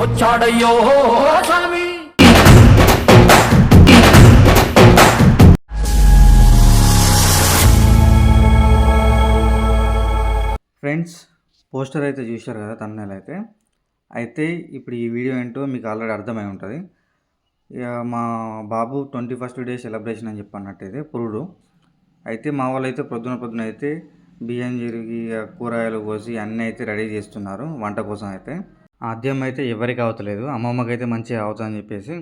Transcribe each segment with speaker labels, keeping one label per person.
Speaker 1: వచ్చాడయ్యో స్వామి.
Speaker 2: Friends poster అయితే చూశారు కదా తమిళ అయితే. అయితే ఇప్పుడు ఈ వీడియో ఏంటో మీకు ఆల్రెడీ అర్థమై ఉంటుంది. ఇక మా బాబు ట్వంటీ ఫస్ట్ డే సెలబ్రేషన్ అని చెప్పన్నట్టు అయితే పురుడు. అయితే మా వాళ్ళు అయితే పొద్దున పొద్దున అయితే బియ్యం జరిగి ఇక కూరగాయలు కోసి అన్నీ అయితే రెడీ చేస్తున్నారు వంట కోసం అయితే. ఆద్యం అయితే ఎవరికి అవతలేదు. అమ్మమ్మకి అయితే మంచిగా అవుతుందని చెప్పేసి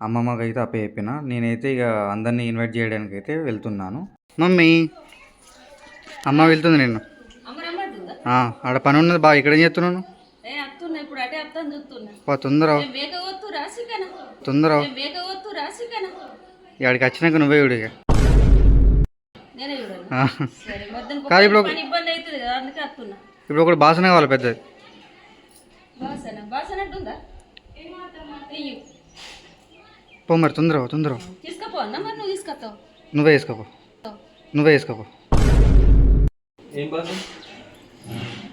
Speaker 2: అమ్మమ్మకి అయితే అప్పే చెప్పిన. నేనైతే ఇక అందరినీ ఇన్వైట్ చేయడానికి అయితే వెళ్తున్నాను. మమ్మీ అమ్మ వెళ్తుంది నేను ఆడ పని ఉన్నది బాగా ఇక్కడ ఏం చేస్తున్నాను తొందర తొందర ఇక్కడికి వచ్చినాక నువ్వే
Speaker 3: మొత్తం
Speaker 2: కాదు ఇప్పుడు ఇప్పుడు ఒకటి బాసన కావాలి పెద్దది.
Speaker 3: బాసన బాసన అంటుందా? అయ్యో.
Speaker 2: పో మరి తొందర తొందర పో.
Speaker 3: తీసుకపో అన్న మరి నువ్వు తీసుకొస్తావు.
Speaker 2: నువ్వే వేసుకోపో నువ్వే వేసుకోపో
Speaker 4: ఏం బాసు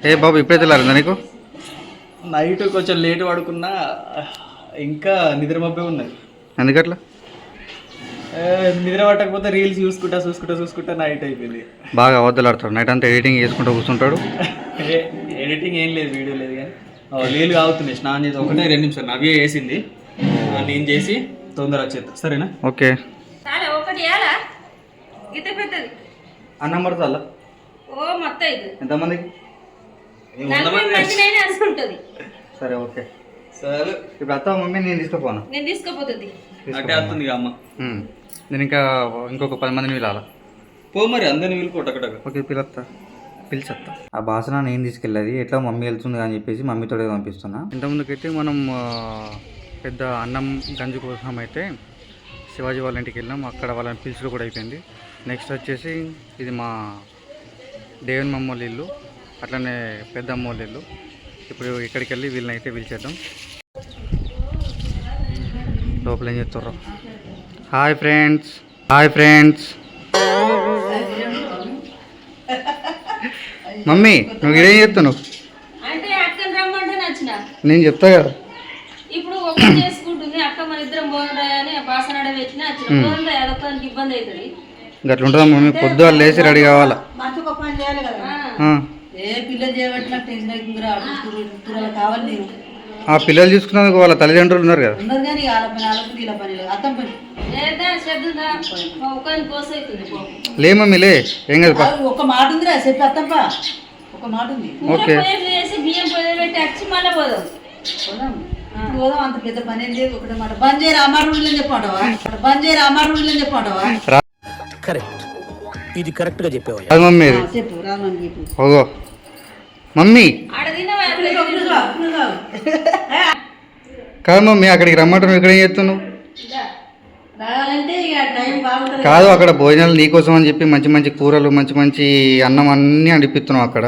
Speaker 2: ఏ బాబు ఇప్పుడే తెల్లారిందా నీకు?
Speaker 4: నైట్ కొంచెం లేట్ పడుకున్నా ఇంకా నిద్ర మబ్బే ఉన్నది.
Speaker 2: ఎందుకట్లా
Speaker 4: ఏ, నిద్ర పట్టకపోతే రీల్స్ చూసుకుంటా చూసుకుంటా చూసుకుంటా నైట్ అయిపోయింది.
Speaker 2: బాగా అవద్దలాడతాడు నైట్ అంతా ఎడిటింగ్ చేసుకుంటూ కూర్చుంటాడు.
Speaker 4: ఏ, ఎడిటింగ్ ఏం లేదు వీడియో లేదు. నీళ్ళు కాగుతున్నాయి. స్నానం చేసి ఒకటే రెండు నిమిషాలు. నవ్వే వేసింది. నేను చేసి తొందర వచ్చేది సరేనా?
Speaker 2: ఓకే. అన్నం పడుతుందా
Speaker 3: ఓ మొత్తం ఇది.
Speaker 2: ఎంతమందికి? సరే ఓకే.
Speaker 4: సరే.
Speaker 2: ఇప్పుడు అత్త మమ్మీ నేను తీసుకుపోను?
Speaker 3: నేను తీసుకుపోతుంది.
Speaker 4: అట్టే వస్తుంది ఇక అమ్మ.
Speaker 2: నేను ఇంకా ఇంకొక పది మందిని వీలాల
Speaker 4: పో మరి అందరిని వీళ్ళు కొట్టకటక.
Speaker 2: ఓకే పిలత్తా పిలిచత్తా. ఆ బాసన నేను తీసుకెళ్ళేది ఎట్లా మమ్మీ వెళ్తుంది అని చెప్పేసి మమ్మీతో పంపిస్తున్నా. ఇంతకుముందుకైతే మనం పెద్ద అన్నం గంజి కోసం అయితే శివాజీ వాళ్ళ ఇంటికి వెళ్ళాం. అక్కడ వాళ్ళని పిలుచుడు కూడా అయిపోయింది. నెక్స్ట్ వచ్చేసి ఇది మా దేవుని మమ్మోళ్ళ ఇల్లు అట్లనే పెద్ద అమ్మోళ్ళ ఇల్లు. ఇప్పుడు ఇక్కడికి వెళ్ళి వీళ్ళని అయితే పిలిచేద్దాం. లోపల ఏం చెప్తారు hi friends hi friends mummy నువ్వు ఇదేం చెప్తున్నావు? నేను చెప్తా కదా.
Speaker 3: ఇప్పుడు ఒకటి చేసుకుంటుంది అక్క మన ఇద్దరం పెట్టిన అదొక్కదానికి ఇబ్బంది అవుతుంది.
Speaker 2: గట్ల ఉంటుందా మమ్మీ? పొద్దున్న లేచి రెడీ కావాలా.
Speaker 5: ఏ పిల్లలు చేయబట్టిన టెన్షన్ అవుతుందిరా కూరలు కావాలి నేను
Speaker 2: ఆ పిల్లలు చూసుకున్నందుకు వాళ్ళ తల్లిదండ్రులు ఉన్నారు కదా.
Speaker 5: ఉన్నారు కానీ వాళ్ళ పని వీళ్ళ పని లేదు. అర్థం పని.
Speaker 2: లే మమ్మీ లే. ఏం కదా పా
Speaker 5: ఒక మాట ఉందిరా చెప్పి అర్థంపా ఒక మాట ఉంది.
Speaker 2: ఓకే.
Speaker 3: పొయ్యి చేసి బియ్యం పొయ్యి పెట్టి వచ్చి మళ్ళీ పోదాం.
Speaker 5: పోదాం. ఇప్పుడు పోదాం అంత పెద్ద పని ఏం లేదు. ఒకటే మాట. బంద్ చేయరు అమ్మారు అని చెప్పమంటావా? బంద్ చేయరు అమ్మారు అని చెప్పమంటావా?
Speaker 1: కరెక్ట్. ఇది కరెక్ట్గా చెప్పేవా
Speaker 2: అది మమ్మీ ఇది
Speaker 5: చెప్పు రామని చెప్పు.
Speaker 2: ఓగో మమ్మీ. కాదు మమ్మీ అక్కడికి రమ్మంటారు ఇక్కడ ఏం చేస్తున్నావు కాదు. అక్కడ భోజనాలు నీకోసం అని చెప్పి మంచి మంచి కూరలు మంచి మంచి అన్నం అన్నీ అనిపిస్తున్నావు అక్కడ.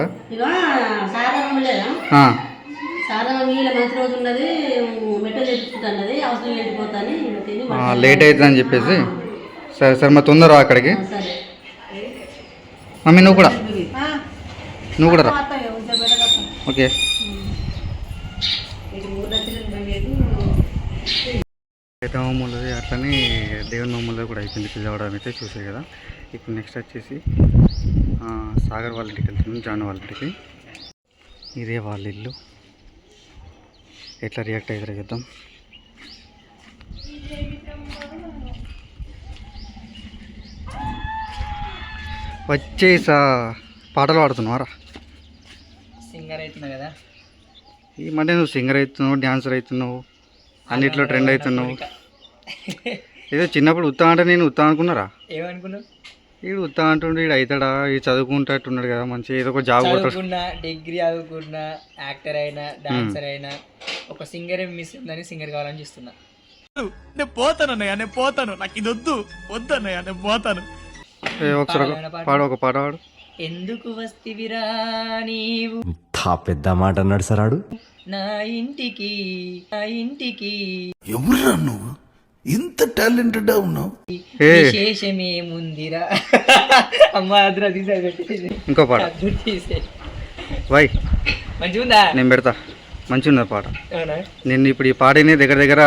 Speaker 2: లేట్ అవుతుంది అని చెప్పేసి. సరే సరే మరి తొందర అక్కడికి.
Speaker 5: సరే.
Speaker 2: మమ్మీ నువ్వు కూడా. నువ్వు కూడా రా. ఓకే. అయితే మమ్మల్ని అట్లనే దేవుని మమ్మల్ని కూడా అయిపోయింది. పిల్లవడం అయితే చూసే కదా. ఇప్పుడు నెక్స్ట్ వచ్చేసి సాగర్ వాళ్ళ ఇంటికి వెళ్తున్నాం జాన్ వాళ్ళ ఇంటికి. ఇదే వాళ్ళ ఇల్లు. ఎట్లా రియాక్ట్ అవుతారు చూద్దాం. వచ్చేసా. పాటలు పాడుతున్నావారా
Speaker 4: సింగర్ అవుతున్నా కదా.
Speaker 2: ఈ మధ్య నువ్వు సింగర్ అవుతున్నావు డ్యాన్సర్ అవుతున్నావు అన్నిట్లో ట్రెండ్ అవుతున్నావు. ఏదో చిన్నప్పుడు ఉత్తా అంటే నేను ఉత్తా అనుకున్నారా?
Speaker 4: ఏమనుకున్నావు?
Speaker 2: వీడు ఉత్తా అంటుండే వీడు అవుతాడా వీడు చదువుకుంటున్నాడు కదా మంచి ఏదో ఒక జాబ్
Speaker 6: చదువుకున్నా డిగ్రీ చదువుకున్నా యాక్టర్ అయినా డాన్సర్ అయినా ఒక సింగర్ మిస్ ఉందని సింగర్ కావాలని చూస్తున్నా.
Speaker 1: నేను పోతానన్నయ్య నేను పోతాను. నాకు ఇది వద్దు వద్దన్నయ్య నేను పోతాను.
Speaker 2: ఒకసారి ఒక- పాడు ఒక పాట పాడు.
Speaker 6: ఎందుకు వస్తివిరా నీవు?
Speaker 7: పెద్ద మాట అన్నాడు సరాడు.
Speaker 6: నా ఇంటికి నా ఇంటికి.
Speaker 8: ఎవరురా నువ్వు? ఇంత టాలెంటెడ్ ఉన్నావు.
Speaker 6: విశేషమేముందిరా అమ్మ అద్ర తీసే
Speaker 2: ఇంకో పాట.
Speaker 6: తీసే.
Speaker 2: వై.
Speaker 6: మంచిగుందా
Speaker 2: నేను పెడతా. మంచిగా ఉన్నది పాట నేను ఇప్పుడు ఈ పాటని దగ్గర దగ్గర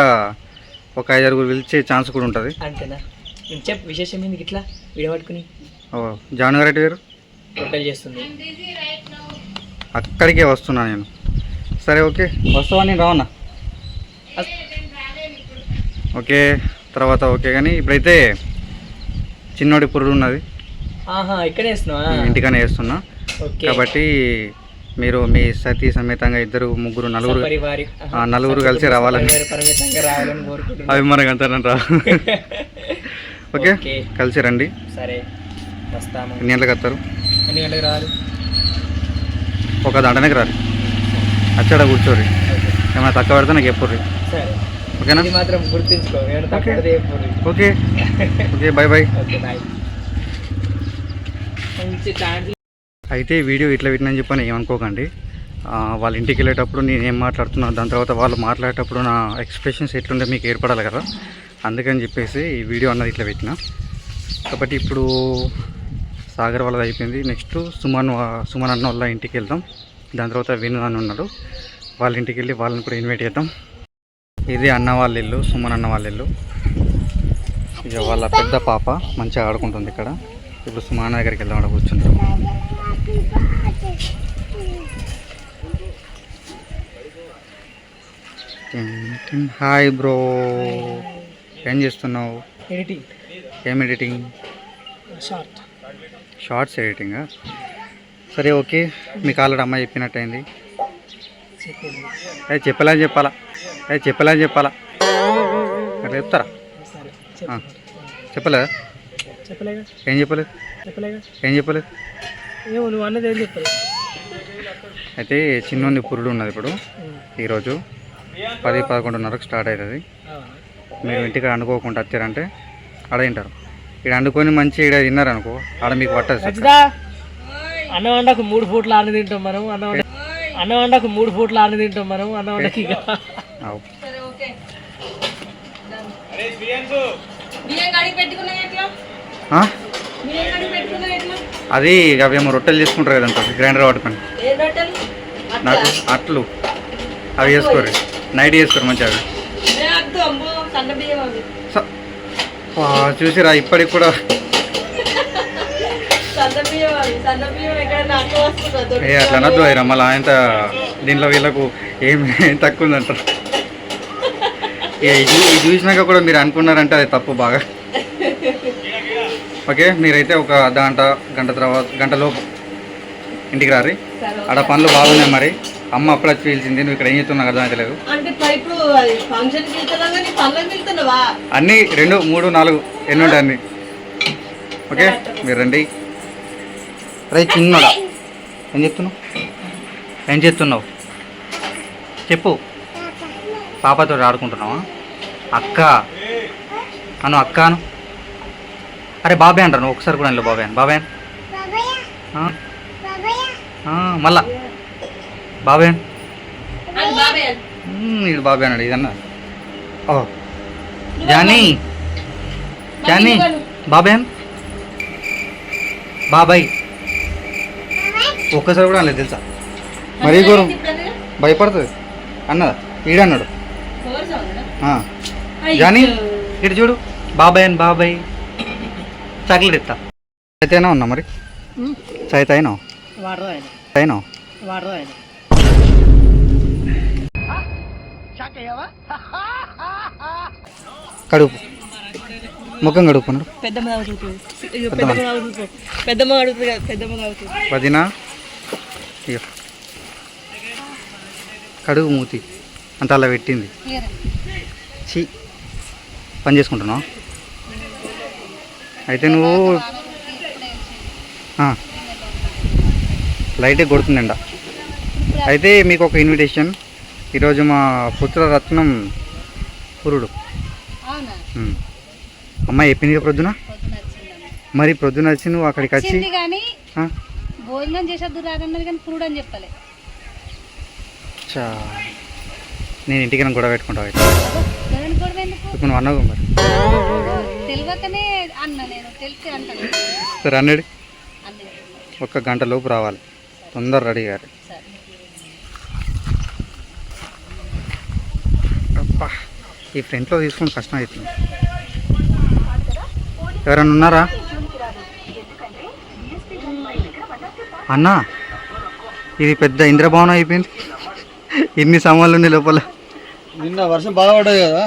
Speaker 2: ఒక ఐదారుగురు పిలిచే ఛాన్స్ కూడా ఉంటుంది.
Speaker 6: అంతేనా? చెప్పు విశేషం ఏంది ఇట్లా?
Speaker 2: ఓ జాన్ గారు? వేరు
Speaker 6: రొట్టెలు చేస్తుంది.
Speaker 2: అక్కడికే వస్తున్నా నేను. సరే ఓకే. వస్తావా నేను రావన్నా? ఓకే తర్వాత ఓకే కానీ ఇప్పుడైతే చిన్నోడి పురుడు ఉన్నది.
Speaker 6: ఇక్కడే వేస్తున్నావా
Speaker 2: ఇంటికనే వేస్తున్నా. కాబట్టి మీరు మీ సతీ సమేతంగా ఇద్దరు ముగ్గురు నలుగురు నలుగురు కలిసి రావాలని అభిమానం అంటారంట ఓకే?
Speaker 6: ఓకే.
Speaker 2: కలిసి రండి.
Speaker 6: సరే వస్తాము.
Speaker 2: ఎన్ని గంటలకు వస్తారు?
Speaker 6: ఎన్ని గంటలకు రావాలి?
Speaker 2: ఒక దండనకి రారు. అచ్చడ కూర్చోరి. ఏమైనా తక్కువ పెడితే నాకు ఎప్పుడు
Speaker 6: సరే.
Speaker 2: ఓకేనా?
Speaker 6: మాత్రం గుర్తుంచుకో. చెప్పు.
Speaker 2: ఓకే. ఓకే. బాయ్. బాయ్ అయితే వీడియో ఇట్లా పెట్టినని చెప్పని ఏమనుకోకండి. ఆ, వాళ్ళ ఇంటికి వెళ్ళేటప్పుడు నేను ఏం మాట్లాడుతున్నా దాని తర్వాత వాళ్ళు మాట్లాడేటప్పుడు నా ఎక్స్ప్రెషన్స్ ఎట్లుంటే మీకు ఏర్పడాలి కదా. అందుకని చెప్పేసి ఈ వీడియో అన్నది ఇట్లా పెట్టిన. కాబట్టి ఇప్పుడు సాగర్ వాళ్ళది అయిపోయింది. నెక్స్ట్ సుమన్ సుమన్ అన్న వాళ్ళ ఇంటికి వెళ్దాం. దాని తర్వాత విను అని ఉన్నాడు. వాళ్ళ ఇంటికి వెళ్ళి వాళ్ళని కూడా ఇన్వైట్ చేద్దాం. ఇది అన్న వాళ్ళ ఇల్లు సుమన్ అన్న వాళ్ళ ఇల్లు. ఇక వాళ్ళ పెద్ద పాప మంచిగా ఆడుకుంటుంది ఇక్కడ. ఇప్పుడు సుమాన దగ్గరికి వెళ్దాం అక్కడ కూర్చుంటాం హాయ్ బ్రో ఏం చేస్తున్నావు?
Speaker 6: ఎడిటింగ్
Speaker 2: ఏం ఎడిటింగ్
Speaker 6: షార్ట్
Speaker 2: షార్ట్స్ ఎడిటింగా? సరే ఓకే. మీకు ఆల్రెడీ అమ్మాయి చెప్పినట్టయింది. అదే చెప్పలే అని చెప్పాలా? అదే చెప్పలే అని చెప్పాలా? అట్లా చెప్తారా. చెప్పలేదా
Speaker 6: చెప్పలేగా
Speaker 2: ఏం చెప్పలేదు? ఏం చెప్పలేదు? అయితే చిన్నోంది పురుడు ఉన్నది ఇప్పుడు. ఈరోజు పది పదకొండున్నరకు స్టార్ట్ అవుతుంది. మీరు ఇంటికి అనుకోకుండా వచ్చారంటే ఆడ తింటారు. ఇక్కడ వండుకొని మంచి ఇక్కడ తిన్నారు అనుకో ఆడ మీకు పట్టదు
Speaker 6: అన్నం వండకు మూడు పూట్ల అన్న తింటాం మనం అన్నం వండ అన్నం వండకు మూడు పూట్ల అన్న తింటాం మనం అన్నం వండకి
Speaker 2: అవు. అది ఇక అవేమో రొట్టెలు చేసుకుంటారు కదంట గ్రైండర్ పట్టుకొని
Speaker 3: ఏం రొట్టెలు?
Speaker 2: నాకు అట్లు. అవి వేసుకోరు నైట్ వేసుకోరు మంచిగా చూసిరా ఇప్పటికి కూడా ఏ అట్లా అనద్దు అయిరా మళ్ళీ ఆయన దీంట్లో వీళ్ళకు ఏం ఏం తక్కువ ఉందంటారు ఇది చూసినాక కూడా మీరు అనుకున్నారంటే అది తప్పు బాగా. ఓకే మీరైతే ఒక గంట గంట తర్వాత గంటలోపు ఇంటికి రారి. ఆడ పనులు బాగున్నాయి మరి. అమ్మ అప్పుడు వచ్చి పిలిచింది. నువ్వు ఇక్కడ ఏం చేస్తున్నావు అర్థం అయితే లేదు
Speaker 3: అంటే పైపు ఫంక్షన్కి వెళ్తున్నా కానీ పనులకు వెళ్తున్నావా?
Speaker 2: అన్నీ రెండు మూడు నాలుగు ఎన్ని ఉంటాయి అన్ని? ఓకే మీరు రండి. రే చిన్నడా. ఏం చెప్తున్నావు ఏం చెప్తున్నావు చెప్పు. పాపతో ఆడుకుంటున్నావా? అక్క. అను అక్క అను. అరే బాబాయ్ అంటారు. నువ్వు ఒకసారి కూడా వెళ్ళు బాబాయ్ అని. బాబాయ్ మళ్ళా. మ్మ్, ఇది బాబాయ్ అన్నాడు ఇదన్నా. ఓ. జానీ. జానీ బాబాయ్ అను. బాబాయ్. ఒక్కసారి కూడా అనలేదు తెలుసా? మరీ ఘోరం. భయపడుతుంది. అన్నదా ఈడన్నాడు. జానీ ఇటు చూడు. బాబాయ్ అని బాబాయ్. చాక్లెట్ ఇస్తా అయితే ఉన్నా మరి? చైతే అయినా అయినా కడుపు. ముఖం కడుక్కున్నాడు
Speaker 6: పెద్దమ్మ తాగుతుంది పెద్దమ్మ తాగుతుంది పెద్దమ్మ అడుగుతుంది కదా పెద్దమ్మ తాగుతుంది
Speaker 2: వదినా. కడుగు మూతి. అంత అలా పెట్టింది. చీ. పని చేసుకుంటున్నావు? అయితే నువ్వు ఆ. లైట్గా కొడుతుందండ అయితే మీకు ఒక ఇన్విటేషన్ ఈరోజు మా పుత్రరత్నం పురుడు. అమ్మాయి చెప్పింది కదా ప్రొద్దున? మరి ప్రొద్దున వచ్చి నువ్వు అక్కడికి వచ్చి?
Speaker 5: భోజనం చేసేద్దు రాదన్నది కానీ పురుడు అని చెప్పలే.
Speaker 2: నేను ఇంటికి గొడవ పెట్టుకుంటావు ఇప్పుడు నువ్వు అన్నావు మరి.
Speaker 5: తెలియకనే అన్న నేను తెలిసి అంటాను
Speaker 2: సరే అన్నాడు. ఒక్క గంట లోపు రావాలి. తొందర రెడీ గారు. బా, ఈ ఫ్రంట్లో తీసుకుని కష్టం అవుతుంది. ఎవరైనా ఉన్నారా? అన్నా ఇది పెద్ద ఇంద్రభవనం అయిపోయింది. ఇన్ని సామాన్లు ఉన్నాయి లోపల.
Speaker 9: నిన్న వర్షం బాగా పడ్డది కదా?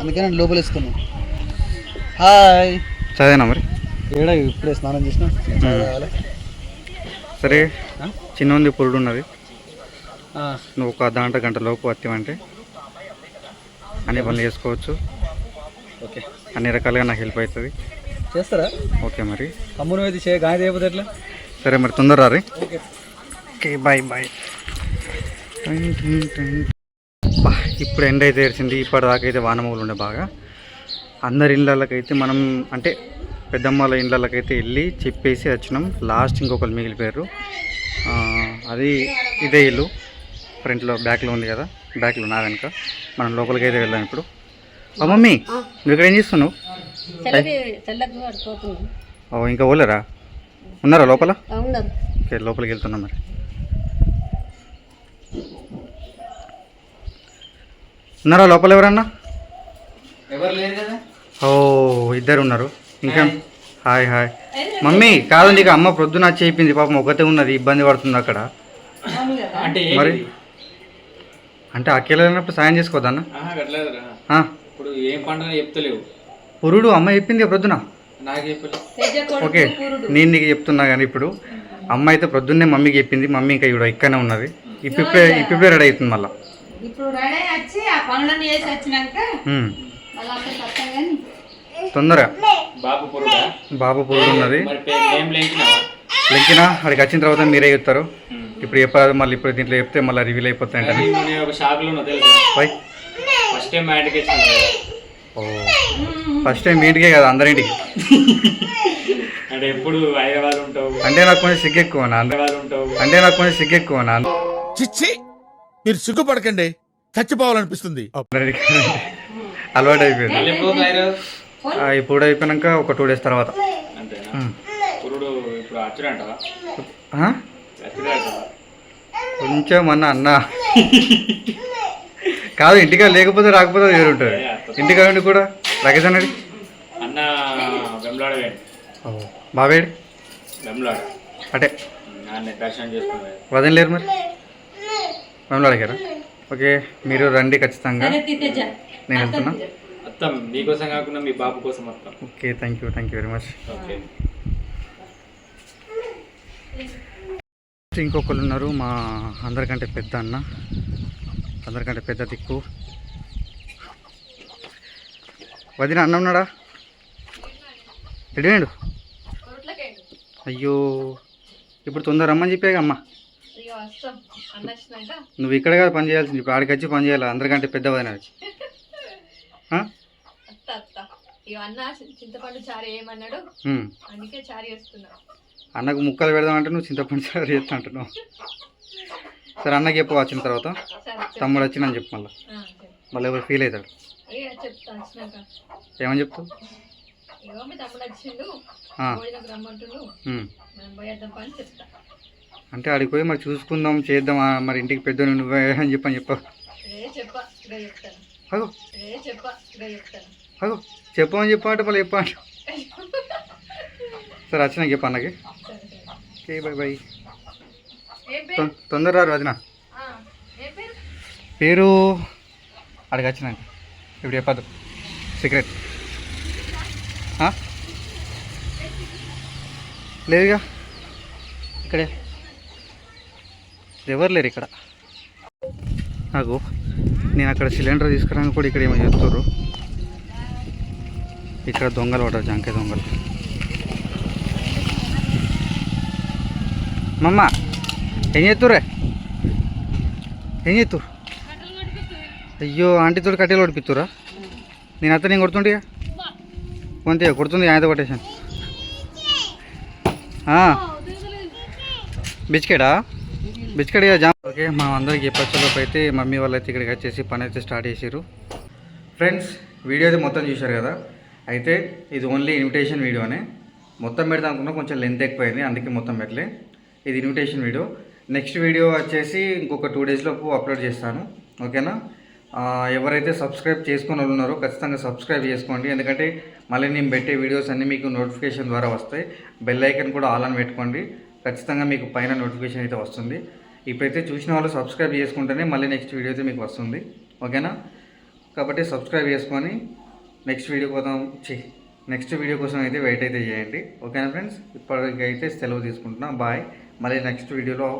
Speaker 9: అందుకే నేను లోపల వేసుకున్నాను హాయ్.
Speaker 2: చదివేనా మరి?
Speaker 9: ఏడా ఇప్పుడే స్నానం చేసిన.
Speaker 2: సరే చిన్న ఉంది పురుడు ఉన్నది. నువ్వు ఒక అర్ధ గంట గంట లోపు వత్తివంటే అన్ని పనులు చేసుకోవచ్చు.
Speaker 9: ఓకే.
Speaker 2: అన్ని రకాలుగా నాకు హెల్ప్ అవుతుంది.
Speaker 9: చేస్తారా?
Speaker 2: ఓకే మరి.
Speaker 9: కమ్మును అయితే చే గాయ చేయకపోతే ఎట్లా?
Speaker 2: సరే మరి తొందర రా
Speaker 9: ఓకే.
Speaker 2: Bye bye. ఇప్పుడు ఎండ అయితే ఏడ్చింది. ఇప్పటిదాకా అయితే వానమూలు ఉండే బాగా. అందరి ఇళ్ళకైతే మనం అంటే పెద్దమ్మాల ఇళ్ళకైతే వెళ్ళి చెప్పేసి వచ్చినాం. లాస్ట్ ఇంకొకరు మిగిలిపోయారు. అది ఇదే ఇల్లు. ఫ్రంట్లో బ్యాక్లో ఉంది కదా. బ్యాక్లో నా వెనుక. మనం లోపలికి అయితే వెళ్దాం ఇప్పుడు. ఆ మమ్మీ నువ్వు ఇక్కడ ఏం చేస్తున్నావు? ఓ ఇంకా పోలేరా? ఉన్నారా లోపల? ఓకే లోపలికి వెళ్తున్నాం మరి. ఉన్నారా లోపల ఎవరన్నా?
Speaker 4: ఎవరు లేరు కదా?
Speaker 2: ఓ ఇద్దరు ఉన్నారు. ఇంకా? హాయ్. హాయ్ మమ్మీ కాదు నీకు అమ్మ ప్రొద్దున వచ్చి అయిపోయింది పాపం ఒకతే ఉన్నది ఇబ్బంది పడుతుంది అక్కడ.
Speaker 4: అంటే
Speaker 2: మరి? అంటే అకేలా లేనప్పుడు సాయం చేసుకోవద్దన్న ఆ,
Speaker 4: ఇప్పుడు ఏం పండుగ చెప్తలేవు.
Speaker 2: పురుడు అమ్మ చెప్పింది ప్రొద్దున? ఓకే నేను నీకు చెప్తున్నా కానీ ఇప్పుడు అమ్మ అయితే ప్రొద్దున్నే మమ్మీకి చెప్పింది మమ్మీ ఇంకా ఇక్కడ ఇక్కడనే ఉన్నది. ఇప్పుడే ఇప్పుడే రెడీ అవుతుంది మళ్ళీ. తొందరగా.
Speaker 4: బాబు పురుడా?
Speaker 2: బాబు పురుడు ఉన్నది.
Speaker 4: లేకినా?
Speaker 2: అక్కడికి వచ్చిన తర్వాత మీరే చెప్తారు. ఇప్పుడు చెప్పాలి మళ్ళీ ఇప్పుడు దీంట్లో చెప్తే మళ్ళీ రివీల్ అయిపోతాయంట
Speaker 4: ఫస్ట్ టైం
Speaker 2: ఫస్ట్ టైం మీ ఇంటికే కదా అందరింటికి
Speaker 4: అంటే ఎప్పుడు హైదరాబాద్ ఉంటావు?
Speaker 2: అంటే నాకు కొంచెం సిగ్గు ఎక్కువ నా
Speaker 4: హైదరాబాద్ ఉంటావు.
Speaker 2: అంటే నాకు కొంచెం సిగ్గు ఎక్కువ నా
Speaker 8: చిచ్చి మీరు సిగ్గుపడకండి. చచ్చిపోవాలనిపిస్తుంది.
Speaker 2: అలవాటు అయిపోయింది. ఇప్పుడు అయిపోయినాక ఒక టూ డేస్ తర్వాత. కొంచెం అన్న. అన్న కాదు ఇంటికా లేకపోతే రాకపోతే వేరు ఉంటుంది. ఇంటికా ఉండి కూడా రాకేష్ అన్నది?
Speaker 4: అన్న
Speaker 2: బాబేడి? అంటే.
Speaker 4: నాన్న దర్శనం చేసుకున్నాడు.
Speaker 2: వదిన లేరు మరి? మేము అడిగారా ఓకే మీరు రండి ఖచ్చితంగా. నేను వెళ్తున్నా.
Speaker 4: మొత్తం మీకోసం కాకుండా మీ బాబు కోసం మొత్తం
Speaker 2: okay thank you thank you very much.
Speaker 4: Okay.
Speaker 2: ఇంకొకరు ఉన్నారు మా అందరికంటే పెద్ద అన్న. అందరికంటే పెద్ద దిక్కు. వదిన అన్న ఉన్నాడా? ఎడివేండు అయ్యో ఇప్పుడు తొందర రమ్మని చెప్పాక అమ్మ. నువ్వు ఇక్కడ కాదు పని చేయాల్సింది ఇప్పుడు ఆడికి వచ్చి పని చేయాలి అందరికంటే పెద్ద వదిన వచ్చి.
Speaker 10: చింతపండు చారు ఏమన్నాడు. అందుకే చారు చేస్తున్నా.
Speaker 2: అన్నకు ముక్కలు పెడదామంటే నువ్వు చింతపండు సార్ చేస్తా అంటున్నావు. సరే అన్నకి చెప్పు వచ్చిన తర్వాత. తమ్ముడు వచ్చిందని చెప్పు మళ్ళీ. మళ్ళీ ఎవరు ఫీల్ అవుతాడు? ఏమని చెప్తావు? అంటే ఆడికి పోయి మరి చూసుకుందాం చేద్దాం మరి ఇంటికి పెద్ద నువ్వే అని చెప్పని చెప్పావు చెప్పమని చెప్పమంటే మళ్ళీ చెప్పండి సరే వచ్చినాక చెప్పు అన్నకి. ఓకే బాయ్ బాయ్
Speaker 10: ఏం పేరు?
Speaker 2: తొం- తొందర రారు వదిన
Speaker 10: పేరు?
Speaker 2: అడిగి వచ్చినాక ఇప్పుడు చెప్పద్దు సీక్రెట్? లేదుగా? ఇక్కడే. ఎవరు లేరు ఇక్కడ? నాకు నేను అక్కడ సిలిండర్ తీసుకురాని కూడా ఇక్కడ ఏమో చెప్తారు ఇక్కడ దొంగలు పడ్డారు జంకే దొంగలు. మమ్మ ఏం చేస్తుర్రే ఏం చేస్తురు అయ్యో ఆంటీతో కట్టెలు ఓడిపిస్తురా నేను అత్త నేను కొడుతుంటే కొంతే కొడుతుంది ఆయనతో కొట్టేసాను బిస్కెటా బిస్కెట్ జామ్ ఓకే మా అందరికి చెప్పచ్చలోపు అయితే మమ్మీ వాళ్ళు అయితే ఇక్కడికి వచ్చేసి పని అయితే స్టార్ట్ చేసారు ఫ్రెండ్స్ వీడియో అయితే మొత్తం చూశారు కదా అయితే ఇది ఓన్లీ ఇన్విటేషన్ వీడియోనే మొత్తం పెడతా అనుకున్నా కొంచెం లెంత్ ఎక్కువైంది అందుకే మొత్తం పెట్టలే. ఇది ఇన్విటేషన్ వీడియో నెక్స్ట్ వీడియో వచ్చేసి ఇంకొక టూ డేస్ లోపు అప్లోడ్ చేస్తాను. ఓకేనా ఎవరైతే సబ్స్క్రైబ్ చేసుకుని వాళ్ళు ఉన్నారో ఖచ్చితంగా సబ్స్క్రైబ్ చేసుకోండి. ఎందుకంటే మళ్ళీ నేను పెట్టే వీడియోస్ అన్నీ మీకు నోటిఫికేషన్ ద్వారా వస్తాయి. బెల్ ఐకన్ కూడా ఆల్ అని పెట్టుకోండి. ఖచ్చితంగా మీకు పైన నోటిఫికేషన్ అయితే వస్తుంది. ఇప్పుడైతే చూసిన వాళ్ళు సబ్స్క్రైబ్ చేసుకుంటేనే మళ్ళీ నెక్స్ట్ వీడియో అయితే మీకు వస్తుంది. ఓకేనా కాబట్టి సబ్స్క్రైబ్ చేసుకొని నెక్స్ట్ వీడియో కోసం నెక్స్ట్ వీడియో కోసం అయితే వెయిట్ అయితే చేయండి. ఓకేనా ఫ్రెండ్స్ ఇప్పటికైతే సెలవు తీసుకుంటున్నా. బాయ్ మళ్ళీ నెక్స్ట్ వీడియోలో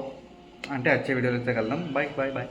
Speaker 2: అంటే వచ్చే వీడియోలో అయితే కలుద్దాం. Bye bye bye